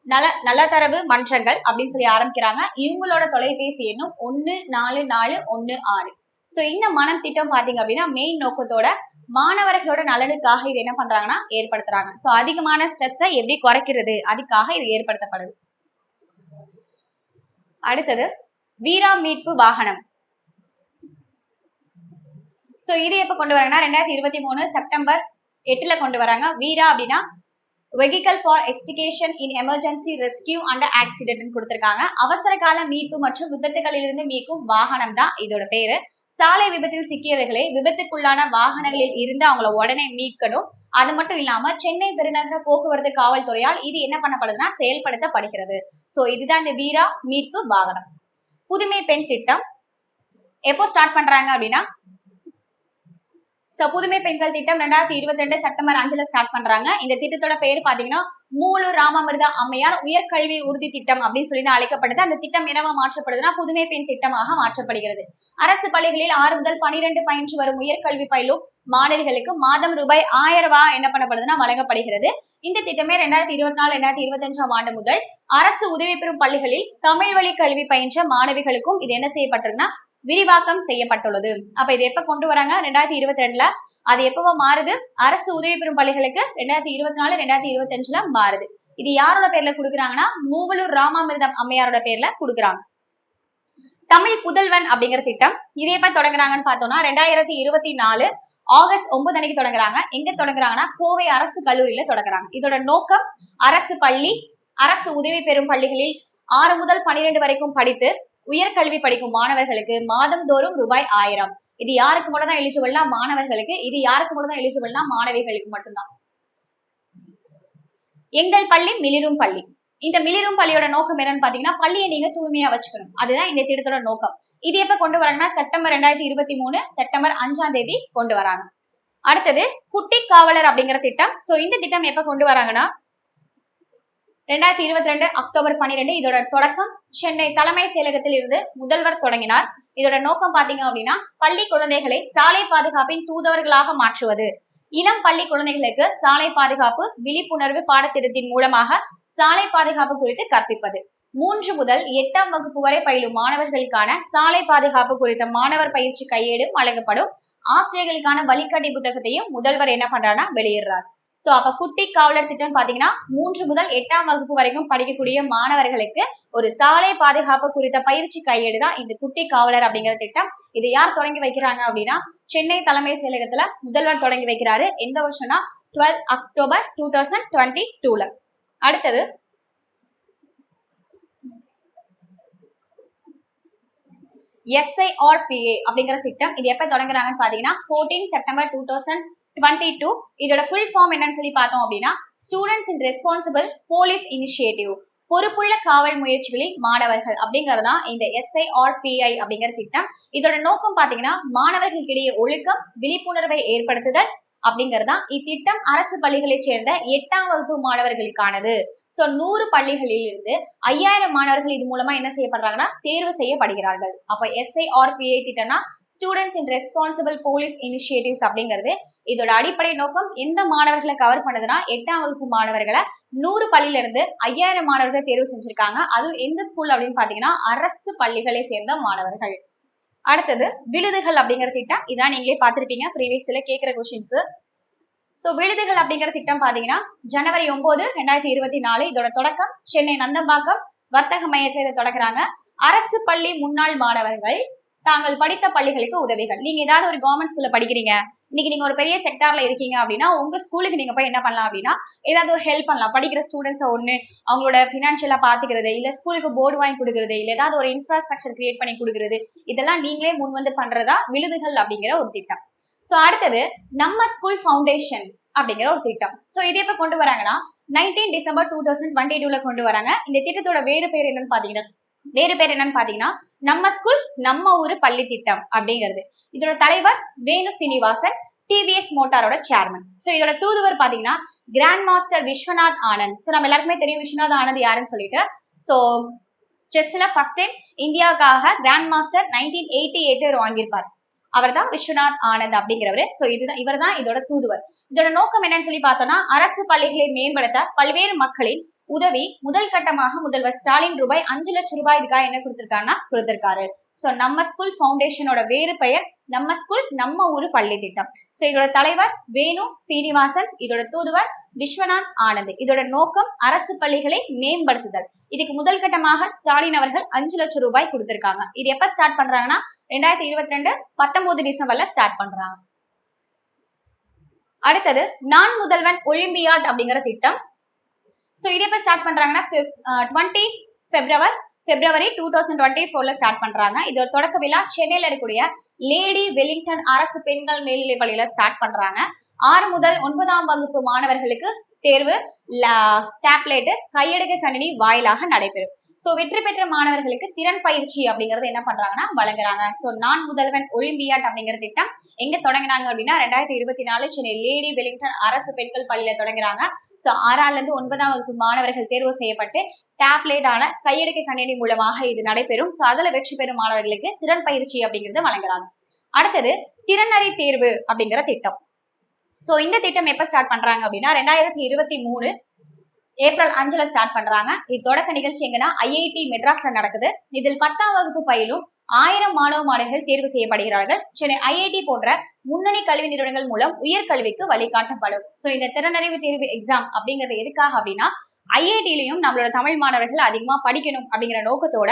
நல நலத்தரவு மன்றங்கள் அப்படின்னு சொல்லி ஆரம்பிக்கிறாங்க. இவங்களோட தொலைபேசி எண்ணும் ஒன்னு நாலு நாலு ஒன்னு ஆறு. சோ இந்த மனம் திட்டம் பாத்தீங்க அப்படின்னா மெயின் நோக்கத்தோட மாணவர்களோட நலனுக்காக இது என்ன பண்றாங்கன்னா ஏற்படுத்துறாங்க. சோ அதிகமான ஸ்ட்ரெஸ்ஸை எப்படி குறைக்கிறது? அதுக்காக இது ஏற்படுத்தப்படுது. அடுத்தது வீரா மீட்பு வாகனம். சோ இது எப்ப கொண்டு வராங்கன்னா ரெண்டாயிரத்தி இருபத்தி மூணு செப்டம்பர் எட்டுல கொண்டு வராங்க. வீரா அப்படின்னா vehicle for extrication in emergency rescue and accident கொடுத்திருக்காங்க. அவசர கால மீட்பு மற்றும் விபத்துகளிலிருந்து மீட்கும் வாகனம் தான் இதோட பேரு. சாலை விபத்தில் சிக்கியவர்களை விபத்துக்குள்ளான வாகனங்களில் இருந்து அவங்கள உடனே மீட்கணும். அது மட்டும் இல்லாம சென்னை பெருநகர போக்குவரத்து காவல்துறையால் இது என்ன பண்ணப்படுதுன்னா செயல்படுத்தப்படுகிறது. சோ இதுதான் இந்த வீரா மீட்பு வாகனம். புதுமை பெண் திட்டம். எப்போ ஸ்டார்ட் பண்றாங்க அப்படின்னா சோ புதுமை பெண்கள் திட்டம் ரெண்டாயிரத்தி இருபத்தி ரெண்டு செப்டம்பர் அஞ்சுல ஸ்டார்ட் பண்றாங்க. இந்த திட்டத்தோட பேர் பாத்தீங்கன்னா மூலு ராமாமிர்தா அம்மையார் உயர்கல்வி உறுதி திட்டம் அப்படின்னு சொல்லி தான் அழைக்கப்படுது. அந்த திட்டம் என்னவா மாற்றப்படுதுன்னா புதுமை பெண் திட்டமாக மாற்றப்படுகிறது. அரசு பள்ளிகளில் ஆறு முதல் பனிரெண்டு பயின்று வரும் உயர்கல்வி பயிலும் மாணவிகளுக்கு மாதம் ரூபாய் ஆயிரம் ரூபாய் என்ன பண்ணப்படுதுன்னா வழங்கப்படுகிறது. இந்த திட்டமே ரெண்டாயிரத்தி இருபத்தி நாலு ரெண்டாயிரத்தி இருபத்தி அஞ்சாம் ஆண்டு முதல் அரசு உதவி பெறும் பள்ளிகளில் தமிழ் வழி கல்வி பயின்ற மாணவிகளுக்கும் இது என்ன செய்யப்பட்டிருக்குன்னா விரிவாக்கம் செய்யப்பட்டுள்ளது. அப்ப இது எப்ப கொண்டு வராங்க? ரெண்டாயிரத்தி இருபத்தி ரெண்டுல அது எப்பவோ மாறுது. அரசு உதவி பெறும் பள்ளிகளுக்கு ரெண்டாயிரத்தி இருபத்தி நாலு ரெண்டாயிரத்தி இருபத்தி அஞ்சுல மாறுது. இது யாரோட பேர்ல கொடுக்குறாங்கன்னா மூவலூர் ராமாமிர்தம் அம்மையாரோட பேர்ல கொடுக்குறாங்க. தமிழ் புதல்வன் அப்படிங்கிற திட்டம் இதே எப்ப தொடங்குறாங்கன்னு பார்த்தோம்னா ரெண்டாயிரத்தி இருபத்தி நாலு ஆகஸ்ட் ஒன்பது அன்னைக்கு தொடங்குறாங்க. எங்க தொடங்குறாங்கன்னா கோவை அரசு கல்லூரியில தொடங்குறாங்க. இதோட நோக்கம் அரசு பள்ளி அரசு உதவி பெறும் பள்ளிகளில் ஆறு முதல் பன்னிரெண்டு வரைக்கும் படித்து உயர்கல்வி படிக்கும் மாணவர்களுக்கு மாதந்தோறும் ரூபாய் ஆயிரம். இது யாருக்கு மட்டும் தான் எலிஜிபிள்னா மாணவர்களுக்கு? இது யாருக்கு மட்டும் தான் எலிஜிபிள்னா மாணவிகளுக்கு மட்டும்தான். எங்கள் பள்ளி மிளிரும் பள்ளி. இந்த மிளிரும் பள்ளியோட நோக்கம் என்னன்னு பாத்தீங்கன்னா பள்ளியை நீங்க தூய்மையா வச்சுக்கணும். அதுதான் இந்த திட்டத்தோட நோக்கம். இது எப்ப கொண்டு வராங்கன்னா செப்டம்பர் ரெண்டாயிரத்தி இருபத்தி மூணு செப்டம்பர் அஞ்சாம் தேதி கொண்டு வராங்க. அடுத்தது குட்டி காவலர் அப்படிங்கிற திட்டம். சோ இந்த திட்டம் எப்ப கொண்டு வராங்கன்னா ரெண்டாயிரத்தி இருபத்தி ரெண்டு அக்டோபர் பன்னிரெண்டு. இதோட தொடக்கம் சென்னை தலைமை செயலகத்தில் இருந்து முதல்வர் தொடங்கினார். இதோட நோக்கம் பாத்தீங்க அப்படின்னா பள்ளி குழந்தைகளை சாலை பாதுகாப்பின் தூதுவர்களாக மாற்றுவது. இளம் பள்ளி குழந்தைகளுக்கு சாலை பாதுகாப்பு விழிப்புணர்வு பாடத்திட்டத்தின் மூலமாக சாலை பாதுகாப்பு குறித்து கற்பிப்பது. மூன்று முதல் எட்டாம் வகுப்பு வரை பயிலும் மாணவர்களுக்கான சாலை பாதுகாப்பு குறித்த மாணவர் பயிற்சி கையேடும் வழங்கப்படும். ஆசிரியர்களுக்கான வழிகாட்டி புத்தகத்தையும் முதல்வர் என்ன பண்றாருன்னா வெளியிடுறார். சோ அப்ப குட்டி காவலர் திட்டம் பாத்தீங்கன்னா மூன்று முதல் எட்டாம் வகுப்பு வரைக்கும் படிக்கக்கூடிய மாணவர்களுக்கு ஒரு சாலை பாதுகாப்பு குறித்த பயிற்சி கையேடு தான் இந்த குட்டி காவலர் அப்படிங்கிற திட்டம். இது யார் தொடங்கி வைக்கிறாங்க அப்படின்னா சென்னை தலைமை செயலகத்துல முதல்வர் தொடங்கி வைக்கிறாரு. எந்த வருஷம்னா twelve October two thousand twenty டூல அடுத்தது. S I R P A அப்படிங்கிற திட்டம். இது எப்ப தொடங்குறாங்கன்னு பாத்தீங்கன்னா fourteen September two thousand twenty two இதோட ஃபுல் ஃபார்ம் என்னன்னு சொல்லி பார்த்தோம் அப்படின்னா students in responsible police initiative பொறுப்புள்ள காவல் முயற்சிகளில் மாணவர்கள் அப்படிங்கறதுதான் இந்த எஸ்ஐஆர்பிஐ அப்படிங்கிற திட்டம். இதோட நோக்கம் பாத்தீங்கன்னா மாணவர்களுக்கிடையே ஒழுக்கம் விழிப்புணர்வை ஏற்படுத்துதல் அப்படிங்கறதுதான். இத்திட்டம் அரசு பள்ளிகளைச் சேர்ந்த எட்டாம் வகுப்பு மாணவர்களுக்கானது. சோ நூறு பள்ளிகளில் இருந்து ஐயாயிரம் மாணவர்கள் இது மூலமா என்ன செய்யப்படுறாங்கன்னா தேர்வு செய்யப்படுகிறார்கள். அப்ப S I R P I திட்டம்னா students in responsible police initiatives அப்படிங்கிறது இதோட அடிப்படை நோக்கம் எந்த மாணவர்களை கவர் பண்ணுதுன்னா எட்டாம் வகுப்பு மாணவர்களை நூறு பள்ளியில இருந்து ஐயாயிரம் மாணவர்கள் தேர்வு செஞ்சிருக்காங்க. அதுவும் எந்த ஸ்கூல் அப்படின்னு பாத்தீங்கன்னா அரசு பள்ளிகளை சேர்ந்த மாணவர்கள். அடுத்தது விழுதுகள் அப்படிங்கிற திட்டம் இதான் நீங்களே பார்த்திருப்பீங்க. ப்ரீவியஸ்ல கேட்கிற கொஸ்டின்ஸ் சோ விழுதுகள் அப்படிங்கிற திட்டம் பாத்தீங்கன்னா ஜனவரி ஒன்பது ரெண்டாயிரத்தி இருபத்தி நாலு இதோட தொடக்கம். சென்னை நந்தம்பாக்கம் வர்த்தக மையத்துல இதை தொடங்குறாங்க அரசு பள்ளி முன்னாள் மாணவர்கள் தாங்கள் படித்த பள்ளிகளுக்கு உதவிகள். நீங்க ஏதாவது ஒரு கவர்மெண்ட் ஸ்கூல்ல படிக்கிறீங்க. இன்னைக்கு நீங்க ஒரு பெரிய செக்டார்ல இருக்கீங்க அப்படின்னா உங்க ஸ்கூலுக்கு நீங்க போய் என்ன பண்ணலாம் அப்படின்னா ஏதாவது ஒரு ஹெல்ப் பண்ணலாம். படிக்கிற ஸ்டூடெண்ட்ஸை ஒண்ணு அவங்களோட பினான்சியலா பாத்துக்கிறது இல்ல ஸ்கூலுக்கு போர்டு வாங்கி கொடுக்கறது இல்ல ஏதாவது ஒரு இன்ஃப்ராஸ்ட்ரக்சர் கிரியேட் பண்ணி கொடுக்கறது இதெல்லாம் நீங்களே முன் வந்து பண்றதா விழுதுகள் அப்படிங்கிற ஒரு திட்டம். சோ அடுத்தது நம்ம ஸ்கூல் ஃபவுண்டேஷன் அப்படிங்கிற ஒரு திட்டம். சோ இதை எப்ப கொண்டு வராங்கன்னா nineteen December two thousand twenty டூல கொண்டு வராங்க. இந்த திட்டத்தோட வேறு பேர் என்னன்னு பாத்தீங்கன்னா வேறு பேர் என்னன்னு பாத்தீங்கன்னா நம்ம ஸ்கூல் நம்ம ஊரு பள்ளி திட்டம் அப்படிங்கிறது. இதோட தலைவர் வேணு சீனிவாசன் டிவிஎஸ் மோட்டாரோட சேர்மன் சோ இதோட தூதுவர் பாத்தீங்கன்னா grand master Viswanath Anand. So நம்ம எல்லாருக்குமே தெரியும் விஸ்வநாத் ஆனந்த் யாருன்னு சொல்லிட்டு. சோ செஸ்ல ஃபர்ஸ்ட் டைம் இந்தியாவுக்காக கிராண்ட் மாஸ்டர் நைன்டீன் எயிட்டி எயிட்ல வாங்கியிருப்பார். அவர் தான் விஸ்வநாத் ஆனந்த் அப்படிங்கிறவரு. சோ இதுதான் இவர் தான் இதோட தூதுவர். இதோட நோக்கம் என்னன்னு சொல்லி பார்த்தோம்னா அரசு பள்ளிகளை மேம்படுத்த பல்வேறு மக்களின் உதவி முதல் கட்டமாக முதல்வர் ஸ்டாலின் ரூபாய் அஞ்சு லட்சம் ரூபாய் இதுக்காக என்ன கொடுத்திருக்காருன்னா கொடுத்திருக்காரு. சோ நம்ம ஸ்கூல் ஃபவுண்டேஷனோட வேறு பெயர் நம்ம ஸ்கூல் நம்ம ஊரு பள்ளி திட்டம். சோ இதோட தலைவர் வேணு சீனிவாசன் இதோட தூதுவர் விஸ்வநாத் ஆனந்த். இதோட நோக்கம் அரசு பள்ளிகளை மேம்படுத்துதல். இதுக்கு முதல் கட்டமாக ஸ்டாலின் அவர்கள் அஞ்சு லட்சம் ரூபாய் கொடுத்திருக்காங்க. இது எப்ப ஸ்டார்ட் பண்றாங்கன்னா ரெண்டாயிரத்தி இருபத்தி ரெண்டு பத்தொன்பது டிசம்பர்ல ஸ்டார்ட் பண்றாங்க. அடுத்தது நான் முதல்வன் ஒலிம்பியாட் அப்படிங்கிற திட்டம். ஸோ இதே இப்போ ஸ்டார்ட் பண்ணுறாங்கன்னா twenty February February two thousand twenty ஃபோர்ல ஸ்டார்ட் பண்றாங்க. இதோட தொடக்க விழா. சென்னையில இருக்கக்கூடிய லேடி வெலிங்டன் அரசு பெண்கள் மேல்நிலை பள்ளியில ஸ்டார்ட் பண்றாங்க. ஆறு முதல் ஒன்பதாம் வகுப்பு மாணவர்களுக்கு தேர்வு டேப்லெட்டு கையடக்க கணினி வாயிலாக நடைபெறும். சோ வெற்றி பெற்ற மாணவர்களுக்கு திறன் பயிற்சி அப்படிங்கறது என்ன பண்றாங்கன்னா வழங்குறாங்க. சோ நான் முதல்வன் ஒலிம்பியாட் அப்படிங்கிற திட்டம் எங்க தொடங்கினாங்க அப்படின்னா ரெண்டாயிரத்தி இருபத்தி நாலு சென்னை லேடி வெலிங்டன் அரசு பெண்கள் பள்ளியில தொடங்குறாங்க. சோ ஆறால இருந்து ஒன்பதாம் வகுப்பு மாணவர்கள் தேர்வு செய்யப்பட்டு டேப்லெட்டான ஆன கணினி மூலமாக இது நடைபெறும். சோ அதுல வெற்றி பெறும் மாணவர்களுக்கு திறன் பயிற்சி அப்படிங்கறது வழங்குறாங்க. அடுத்தது திறனறி தேர்வு அப்படிங்கிற திட்டம். சோ இந்த திட்டம் எப்ப ஸ்டார்ட் பண்றாங்க அப்படின்னா ரெண்டாயிரத்தி இருபத்தி மூணு ஏப்ரல் அஞ்சுல ஸ்டார்ட் பண்றாங்க. இது தொடக்க நிகழ்ச்சி எங்கன்னா ஐஐடி மெட்ராஸ்ல நடக்குது. இதில் பத்தாம் வகுப்பு பயிலும் ஆயிரம் மாணவ மாணவிகள் தேர்வு செய்யப்படுகிறார்கள். சென்னை ஐஐடி போன்ற முன்னணி கல்வி நிறுவனங்கள் மூலம் உயர்கல்விக்கு வழிகாட்டப்படும். சோ இந்த திறனறிவு தேர்வு எக்ஸாம் அப்படிங்கிறது எதுக்காக அப்படின்னா ஐஐடியிலையும் நம்மளோட தமிழ் மாணவர்கள் அதிகமா படிக்கணும் அப்படிங்கிற நோக்கத்தோட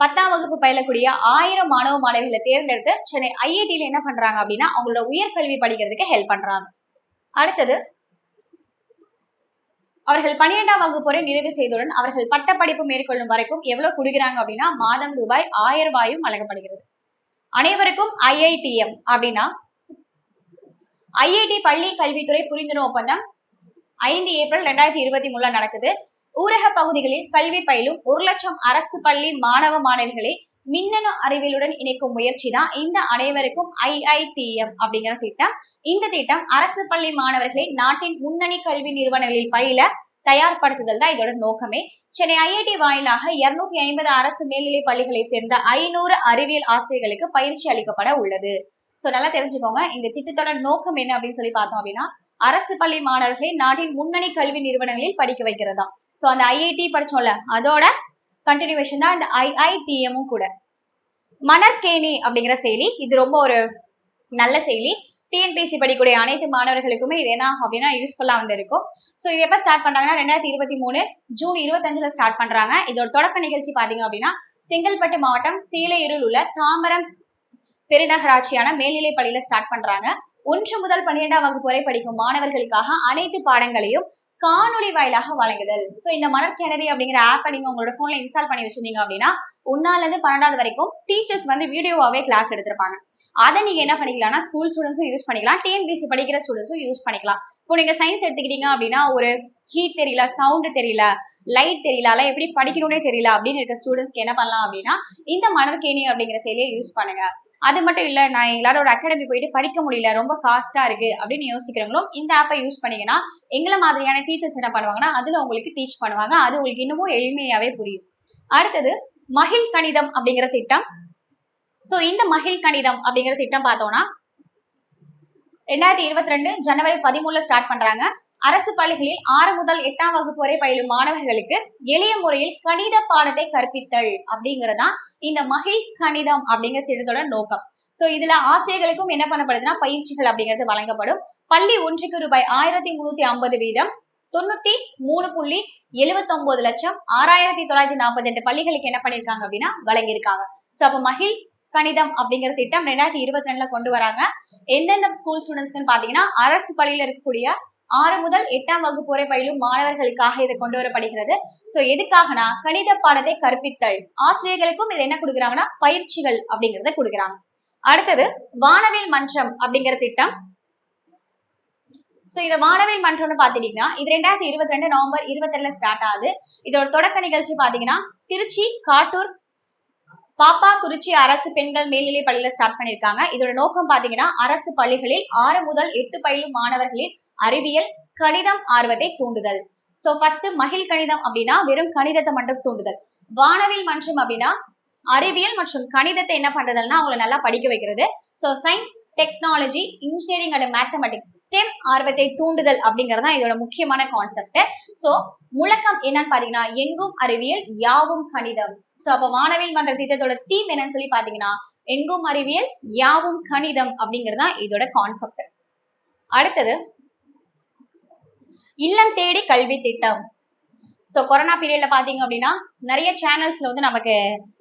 பத்தாம் வகுப்பு பயிலக்கூடிய ஆயிரம் மாணவ மாணவிகளை தேர்ந்தெடுத்து சென்னை ஐஐடியில என்ன பண்றாங்க அப்படின்னா அவங்களோட உயர்கல்வி படிக்கிறதுக்கு ஹெல்ப் பண்றாங்க. அடுத்தது அவர்கள் பன்னிரெண்டாம் வகுப்பு வரை நிறைவு செய்தவுடன் அவர்கள் பட்டப்படிப்பு மேற்கொள்ளும் வரைக்கும் எவ்வளவு கொடுக்கிறாங்க அப்படின்னா மாதம் ரூபாய் ஆயிரம் ரூபாயும் வழங்கப்படுகிறது. அனைவருக்கும் ஐஐடிஎம் அப்படின்னா ஐஐடி பள்ளி கல்வித்துறை புரிந்துணர்வு ஒப்பந்தம் ஐந்து ஏப்ரல் ரெண்டாயிரத்தி இருபத்தி மூணுல நடக்குது. ஊரக பகுதிகளில் கல்வி பயிலும் ஒரு லட்சம் அரசு பள்ளி மாணவ மாணவிகளை மின்னணு அறிவியலுடன் இணைக்கும் முயற்சி தான் இந்த அனைவருக்கும் ஐஐடிஎம் அப்படிங்கிற திட்டம். இந்த திட்டம் அரசு பள்ளி மாணவர்களை நாட்டின் முன்னணி கல்வி நிறுவனங்களில் பயில தயார்படுத்துதல் தான் இதோட நோக்கமே. சென்னை ஐஐடி வாயிலாக இருநூத்தி ஐம்பது அரசு மேல்நிலை பள்ளிகளை சேர்ந்த ஐநூறு அறிவியல் ஆசிரியர்களுக்கு பயிற்சி அளிக்கப்பட உள்ளது. சோ நல்லா தெரிஞ்சுக்கோங்க. இந்த திட்டத்தோட நோக்கம் என்ன அப்படின்னு சொல்லி பார்த்தோம் அப்படின்னா அரசு பள்ளி மாணவர்களை நாட்டின் முன்னணி கல்வி நிறுவனங்களில் படிக்க வைக்கிறதா. சோ அந்த ஐஐடி படிச்சோம்ல அதோட கண்டினியூவேஷன் தான் இந்த ஐஐடிஎம்மும் கூட. மணற்கேணி அப்படிங்கிற செயலி இது ரொம்ப ஒரு நல்ல செயலி. டிஎன்பிசி படிக்கூடிய அனைத்து மாணவர்களுக்குமே இது என்ன அப்படின்னா யூஸ்ஃபுல்லா வந்து இருக்கும் ஸோ இது எப்போ ஸ்டார்ட் பண்றாங்கன்னா ரெண்டாயிரத்தி இருபத்தி மூணு ஜூன் இருபத்தஞ்சுல ஸ்டார்ட் பண்றாங்க. இதோட தொடக்க நிகழ்ச்சி பாத்தீங்க அப்படின்னா செங்கல்பட்டு மாவட்டம் சீலையூரில் உள்ள தாம்பரம் பெருநகராட்சியான மேல்நிலை பள்ளியில ஸ்டார்ட் பண்றாங்க. ஒன்று முதல் பன்னிரெண்டாம் வகுப்பு வரை படிக்கும் மாணவர்களுக்காக அனைத்து பாடங்களையும் காணொளி வாயிலாக வழங்குதல். சோ இந்த மணற்கிணறி அப்படிங்கிற ஆப்பை நீங்க உங்களோட போன்ல இன்ஸ்டால் பண்ணி வச்சிருந்தீங்க அப்படின்னா ஒன்னால இருந்து பன்னெண்டாவது வரைக்கும் டீச்சர்ஸ் வந்து வீடியோவாவே கிளாஸ் எடுத்திருப்பாங்க. அதை நீங்க என்ன பண்ணிக்கலாம்னா ஸ்கூல் ஸ்டூடெண்ட்ஸும் யூஸ் பண்ணிக்கலாம். டிஎன்பிசி படிக்கிற ஸ்டூடெண்ட்ஸும் யூஸ் பண்ணிக்கலாம். இப்போ நீங்க சயின்ஸ் எடுத்துக்கிட்டீங்க அப்படின்னா ஒரு ஹீட் தெரியல சவுண்ட் தெரியல லைட் தெரியல அதெல்லாம் எப்படி படிக்கணும்னே தெரியல அப்படின்னு இருக்க ஸ்டூடெண்ட்ஸ்க்கு என்ன பண்ணலாம் அப்படின்னா இந்த மணற்கேணி அப்படிங்கிற செயலியை யூஸ் பண்ணுங்க. அது மட்டும் இல்ல நான் எங்களால ஒரு அகாடமி போயிட்டு படிக்க முடியல ரொம்ப காஸ்டா இருக்கு அப்படின்னு யோசிக்கிறவங்களும் இந்த ஆப்பை யூஸ் பண்ணீங்கன்னா எங்களை மாதிரியான டீச்சர்ஸ் என்ன பண்ணுவாங்கன்னா அதுல உங்களுக்கு டீச் பண்ணுவாங்க. அது உங்களுக்கு இன்னமும் எளிமையாவே புரியும். அடுத்தது மகிழ் கணிதம் அப்படிங்கிற திட்டம். சோ இந்த மகிழ் கணிதம் அப்படிங்கிற திட்டம் பார்த்தோம்னா ரெண்டாயிரத்தி இருபத்தி ரெண்டு ஜனவரி பதிமூணுல ஸ்டார்ட் பண்றாங்க. அரசு பள்ளிகளில் ஆறு முதல் எட்டாம் வகுப்பு வரை பயிலும் மாணவர்களுக்கு எளிய முறையில் கணித பாடத்தை கற்பித்தல் அப்படிங்கறதான் இந்த மகிழ் கணிதம் அப்படிங்கிற திட்டத்தோட நோக்கம். சோ இதுல ஆசிரியர்களுக்கும் என்ன பண்ணப்படுதுன்னா பயிற்சிகள் அப்படிங்கிறது வழங்கப்படும். பள்ளி ஒன்றுக்கு ரூபாய் ஆயிரத்தி முன்னூத்தி ஐம்பது வீதம் தொண்ணூத்தி மூணு புள்ளி எழுபத்தி ஒன்பது லட்சம் ஆறாயிரத்தி தொள்ளாயிரத்தி நாற்பத்தி எட்டு பள்ளிகளுக்கு என்ன பண்ணிருக்காங்க அப்படின்னா வழங்கியிருக்காங்க. சோ அப்ப மகிழ் கணிதம் அப்படிங்கிற திட்டம் ரெண்டாயிரத்தி இருபத்தி ரெண்டுல கொண்டு வராங்க. எந்தெந்த ஸ்கூல் ஸ்டூடெண்ட்ஸ்க்குன்னு பாத்தீங்கன்னா அரசு பள்ளியில இருக்கக்கூடிய ஆறு முதல் எட்டாம் வகுப்பு வரை பயிலும் மாணவர்களுக்காக இது கொண்டு வரப்படுகிறது. சோ எதுக்காகனா கணித பாடத்தை கற்பித்தல். ஆசிரியர்களுக்கும் இது என்ன கொடுக்குறாங்கன்னா பயிற்சிகள் அப்படிங்கறத கொடுக்குறாங்க. அடுத்தது வானவில் மன்றம் அப்படிங்கிற திட்டம். சோ இந்த வானவில் மன்றம்னு பாத்துட்டீங்கன்னா இது ரெண்டாயிரத்தி இருபத்தி ரெண்டு நவம்பர் இருபத்தி ரெண்டுல ஸ்டார்ட் ஆகுது. இதோட தொடக்க நிகழ்ச்சி பாத்தீங்கன்னா திருச்சி காட்டூர் பாப்பா குறிச்சி அரசு பெண்கள் மேல்நிலை பள்ளியில ஸ்டார்ட் பண்ணிருக்காங்க இதோட நோக்கம் பாத்தீங்கன்னா அரசு பள்ளிகளில் ஆறு முதல் எட்டு பயிலும் மாணவர்களின் அறிவியல் கணிதம் ஆர்வத்தை தூண்டுதல். சோ ஃபர்ஸ்ட் மகிழ் கணிதம் அப்படின்னா வெறும் கணிதத்தை மட்டும் தூண்டுதல். வானவில் மன்றம் அப்படின்னா அறிவியல் மற்றும் கணிதத்தை என்ன பண்றதுன்னா அவங்களை நல்லா படிக்க வைக்கிறது. So science technology engineering and mathematics STEM ஆர்வத்தை தூண்டுதல் அப்படிங்கறது இதோட முக்கியமான கான்செப்ட் சோ முழக்கம் என்னன்னு பாத்தீங்கன்னா எங்கும் அறிவியல் யாவும் கணிதம். சோ அப்ப வானவில் மன்ற திட்டத்தோட தீம் என்னன்னு சொல்லி பாத்தீங்கன்னா எங்கும் அறிவியல் யாவும் கணிதம் அப்படிங்கிறது தான் இதோட கான்செப்ட் அடுத்தது இல்லம் தேடி கல்வி திட்டம். ஸோ கொரோனா பீரியட்ல பாத்தீங்க அப்படின்னா நிறைய சேனல்ஸ்ல வந்து நமக்கு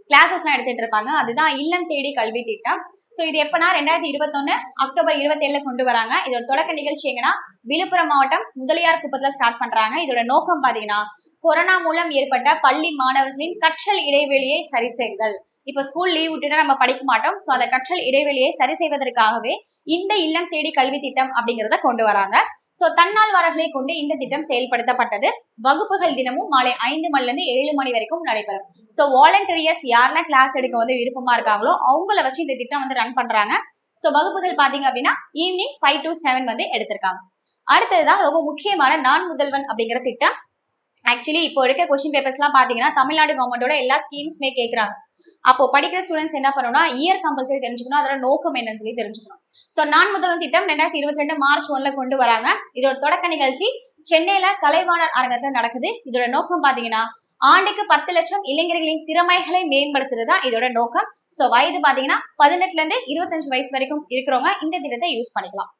கிளாஸஸ் எல்லாம் எடுத்துட்டு இருப்பாங்க. அதுதான் இல்லம் தேடி கல்வி திட்டம். ஸோ இது எப்பனா ரெண்டாயிரத்தி இருபத்தொன்னு அக்டோபர் இருபத்தி ஏழுல கொண்டு வராங்க. இதோட தொடக்க நிகழ்ச்சி எங்கன்னா விழுப்புரம் மாவட்டம் முதலியார் குப்பத்துல ஸ்டார்ட் பண்றாங்க. இதோட நோக்கம் பாத்தீங்கன்னா கொரோனா மூலம் ஏற்பட்ட பள்ளி மாணவர்களின் கற்றல் இடைவெளியை சரி செய்தல். இப்ப ஸ்கூல் லீவ் விட்டுட்டா நம்ம படிக்க மாட்டோம். ஸோ அந்த கற்றல் இடைவெளியை சரி செய்வதற்காகவே இந்த இல்லம் தேடி கல்வி திட்டம் அப்படிங்கறத கொண்டு வராங்க. சோ தன்னால்வாரர்களை கொண்டு இந்த திட்டம் செயல்படுத்தப்பட்டது. வகுப்புகள் தினமும் மாலை ஐந்து மணில இருந்து ஏழு மணி வரைக்கும் நடைபெறும். சோ வாலண்டியர்ஸ் யாரெல்லாம் கிளாஸ் எடுக்க வந்து விருப்பமா இருக்காங்களோ அவங்கள வச்சு இந்த திட்டம் வந்து ரன் பண்றாங்க. சோ வகுப்புகள் பாத்தீங்க அப்படின்னா ஈவினிங் ஃபைவ் டு செவன் வந்து எடுத்திருக்காங்க. அடுத்ததுதான் ரொம்ப முக்கியமான நான் முதல்வன் அப்படிங்கிற திட்டம். ஆக்சுவலி இப்போ இருக்க கொஸ்டின் பேப்பர்ஸ் எல்லாம் பாத்தீங்கன்னா தமிழ்நாடு கவர்மெண்டோட எல்லா ஸ்கீம்ஸ்மே கேட்கறாங்க அப்போ படிக்கிற ஸ்டூடெண்ட்ஸ் என்ன பண்ணணும்னா இயர் கம்பல்சரி தெரிஞ்சுக்கணும். அதோட நோக்கம் என்னன்னு சொல்லி தெரிஞ்சுக்கணும். சோ நான் முதல்வன் திட்டம் ரெண்டாயிரத்தி இருபத்தி ரெண்டு மார்ச் ஒன்ல கொண்டு வராங்க. இதோட தொடக்க நிகழ்ச்சி சென்னையில கலைவாணர் அரங்கத்துல நடக்குது. இதோட நோக்கம் பாத்தீங்கன்னா ஆண்டுக்கு பத்து லட்சம் இளைஞர்களின் திறமைகளை மேம்படுத்துறது தான் இதோட நோக்கம். சோ வயது பாத்தீங்கன்னா பதினெட்டுல இருந்து இருபத்தஞ்சு வயசு வரைக்கும் இருக்கிறவங்க இந்த திட்டத்தை யூஸ் பண்ணிக்கலாம்.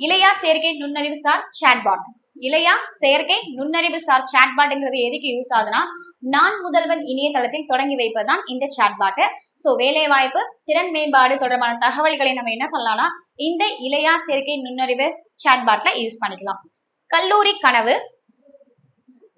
இளையா செயற்கை நுண்ணறிவு சார் சாட்பாட் இளையா செயற்கை நுண்ணறிவு சார் சாட்பாட்ங்கிறது எதுக்கு யூஸ் ஆகுதுன்னா நான் முதல்வன் இணையதளத்தில் தொடங்கி வைப்பதுதான் இந்த சாட்பாட் சோ வேலை வாய்ப்பு திறன் மேம்பாடு தொடர்பான தகவல்களை நம்ம என்ன பண்ணலாம்னா இந்த இளையா சேர்க்கை நுண்ணறிவு சாட்பாட்ல யூஸ் பண்ணிக்கலாம். கல்லூரி கனவு.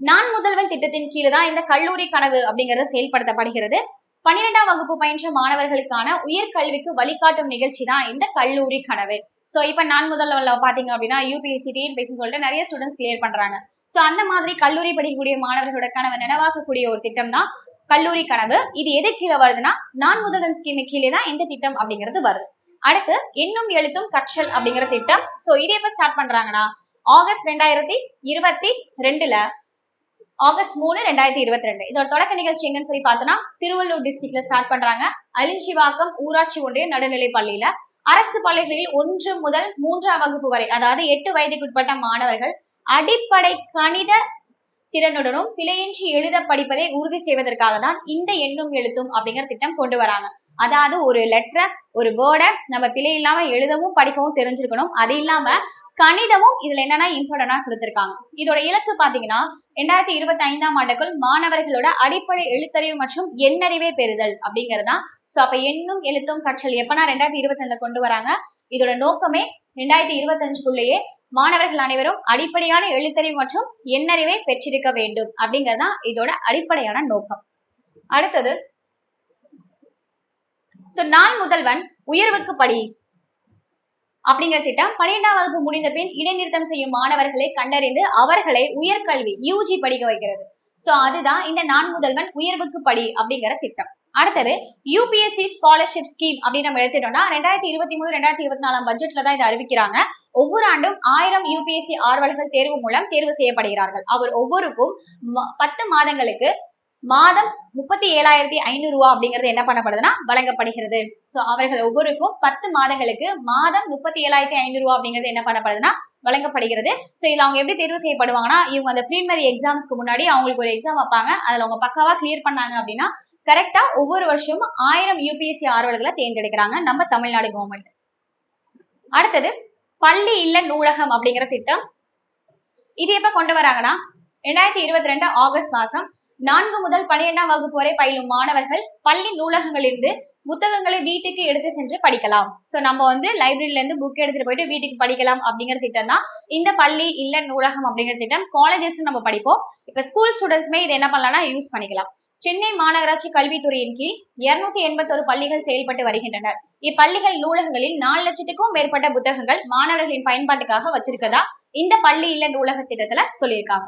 நான் முதல்வன் திட்டத்தின் கீழே தான் இந்த கல்லூரி கனவு அப்படிங்கிறது செயல்படுத்தப்படுகிறது. பன்னிரெண்டாம் வகுப்பு பயின்ற மாணவர்களுக்கான உயர்கல்விக்கு வழிகாட்டும் நிகழ்ச்சி தான் இந்த கல்லூரி கனவு. சோ இப்ப நான் முதல்ல பாத்தீங்க அப்படின்னா யூபிஎஸ்சி டிஎன்பிஎஸ்சி சொல்லிட்டு நிறைய ஸ்டூடெண்ட்ஸ் கிளியர் பண்றாங்க. சோ அந்த மாதிரி கல்லூரி படிக்கக்கூடிய மாணவர்களோட கனவை நினைவாக்கக்கூடிய ஒரு திட்டம் தான் கல்லூரி கனவு. இது எது கீழே வருதுன்னா நான் முதல்வன் ஸ்கீமு கீழே தான் இந்த திட்டம் அப்படிங்கிறது வருது. அடுத்து இன்னும் எழுத்தும் கற்றல் அப்படிங்கிற திட்டம். சோ இது எப்ப ஸ்டார்ட் பண்றாங்கன்னா ஆகஸ்ட் ரெண்டாயிரத்தி இருபத்தி ரெண்டுல ஆகஸ்ட் மூணு ரெண்டாயிரத்தி இருபத்தி ரெண்டு. இதோட தொடக்க நிகழ்ச்சி எங்கன்னு சொல்லி பார்த்தோம்னா திருவள்ளூர் டிஸ்ட்ரிக்ட்ல ஸ்டார்ட் பண்றாங்க. அலிஞ்சிவாக்கம் ஊராட்சி ஒன்றிய நடுநிலை பள்ளியில. அரசு பள்ளிகளில் ஒன்று முதல் மூன்றாம் வகுப்பு வரை அதாவது எட்டு வயதுக்குட்பட்ட மாணவர்கள் அடிப்படை கணித திறனுடனும் பிழையின்றி எழுத படிப்பதை உறுதி செய்வதற்காக தான் இந்த எண்ணும் எழுத்தும் அப்படிங்கிற திட்டம் கொண்டு வராங்க. அதாவது ஒரு லெட்டரை ஒரு வேர்டை நம்ம பிழை இல்லாம எழுதவும் படிக்கவும் தெரிஞ்சிருக்கணும். அது இல்லாம கணிதமும் இதுல என்னன்னா இம்பார்ட்டன்டா கொடுத்திருக்காங்க. இதோட இலக்கு பாத்தீங்கன்னா ரெண்டாயிரத்தி இருபத்தி ஐந்தாம் ஆண்டுக்குள் மாணவர்களோட அடிப்படை எழுத்தறிவு மற்றும் எண்ணறிவை பெறுதல் அப்படிங்கறதுதான். சோ அப்ப எண்ணும் எழுத்தும் கற்றல் எப்பனா ரெண்டாயிரத்தி இருபத்தி ரெண்டுல கொண்டு வராங்க. இதோட நோக்கமே ரெண்டாயிரத்தி இருபத்தி அஞ்சுக்குள்ளேயே மாணவர்கள் அனைவரும் அடிப்படையான எழுத்தறிவு மற்றும் எண்ணறிவை பெற்றிருக்க வேண்டும் அப்படிங்கறதுதான் இதோட அடிப்படையான நோக்கம். அடுத்தது சோ நான் முதல்வன் உயர்வுக்கு படி அப்படிங்கிற திட்டம் பன்னிரெண்டாம் வகுப்பு முடிந்த பின் இடைநிறுத்தம் செய்யும் மாணவர்களை கண்டறிந்து அவர்களை உயர்கல்வி யூஜி படிக்க வைக்கிறது. சோ அதுதான் இந்த நான் முதல்வன் உயர்வுக்கு படி அப்படிங்கிற திட்டம். அடுத்தது யூபிஎஸ்சி ஸ்காலர்ஷிப் ஸ்கீம் அப்படின்னு நம்ம எடுத்துட்டோம்னா ரெண்டாயிரத்தி இருபத்தி மூணு ரெண்டாயிரத்தி இருபத்தி நாலாம் பட்ஜெட்ல தான் இதை அறிவிக்கிறாங்க. ஒவ்வொரு ஆண்டும் ஆயிரம் யூபிஎஸ்சி ஆர்வலர்கள் தேர்வு மூலம் தேர்வு செய்யப்படுகிறார்கள். அவர் ஒவ்வொருக்கும் பத்து மாதங்களுக்கு மாதம் முப்பத்தி ஏழாயிரத்தி ஐநூறு ரூபா அப்படிங்கிறது என்ன பண்ணப்படுதுன்னா வழங்கப்படுகிறது. சோ அவர்கள் ஒவ்வொருக்கும் பத்து மாதங்களுக்கு மாதம் முப்பத்தி ஏழாயிரத்தி ஐநூறு ரூபா அப்படிங்கிறது என்ன பண்ணப்படுதுன்னா வழங்கப்படுகிறது. சோ இதுல அவங்க எப்படி தேர்வு செய்யப்படுவாங்கன்னா இவங்க அந்த ப்ரீமரி எக்ஸாம்ஸ்க்கு முன்னாடி அவங்களுக்கு ஒரு எக்ஸாம் வைப்பாங்க. அதுல அவங்க பக்காவா கிளியர் பண்ணாங்க அப்படின்னா கரெக்டா ஒவ்வொரு வருஷமும் ஆயிரம் யூபிஎஸ்சி ஆர்வலர்களை தேர்ந்தெடுக்கிறாங்க நம்ம தமிழ்நாடு கவர்மெண்ட் அடுத்தது பள்ளி இல்ல நூலகம் அப்படிங்கிற திட்டம் இது எப்ப கொண்டு வராங்கன்னா ரெண்டாயிரத்தி இருபத்தி ரெண்டு ஆகஸ்ட் மாசம் நான்கு முதல் பனிரெண்டாம் வகுப்பு வரை பயிலும் மாணவர்கள் பள்ளி நூலகங்களிலிருந்து புத்தகங்களை வீட்டுக்கு எடுத்து சென்று படிக்கலாம். சோ நம்ம வந்து லைப்ரரியில இருந்து புக் எடுத்துட்டு போயிட்டு வீட்டுக்கு படிக்கலாம் அப்படிங்கிற திட்டம் தான். இந்த பள்ளி இல்ல நூலகம் அப்படிங்கிற திட்டம். காலேஜஸ் நம்ம படிப்போம். இப்ப ஸ்கூல் ஸ்டூடெண்ட்ஸ்மே இது என்ன பண்ணலாம்னா யூஸ் பண்ணிக்கலாம். சென்னை மாநகராட்சி கல்வித்துறையின் கீழ் இருநூத்தி எண்பத்தொரு பள்ளிகள் செயல்பட்டு வருகின்றனர். இப்பள்ளிகள் நூலகங்களில் நாலு லட்சத்துக்கும் மேற்பட்ட புத்தகங்கள் மாணவர்களின் பயன்பாட்டுக்காக வச்சிருக்கதா? இந்த பள்ளி இல்ல நூலக திட்டத்துல சொல்லியிருக்காங்க.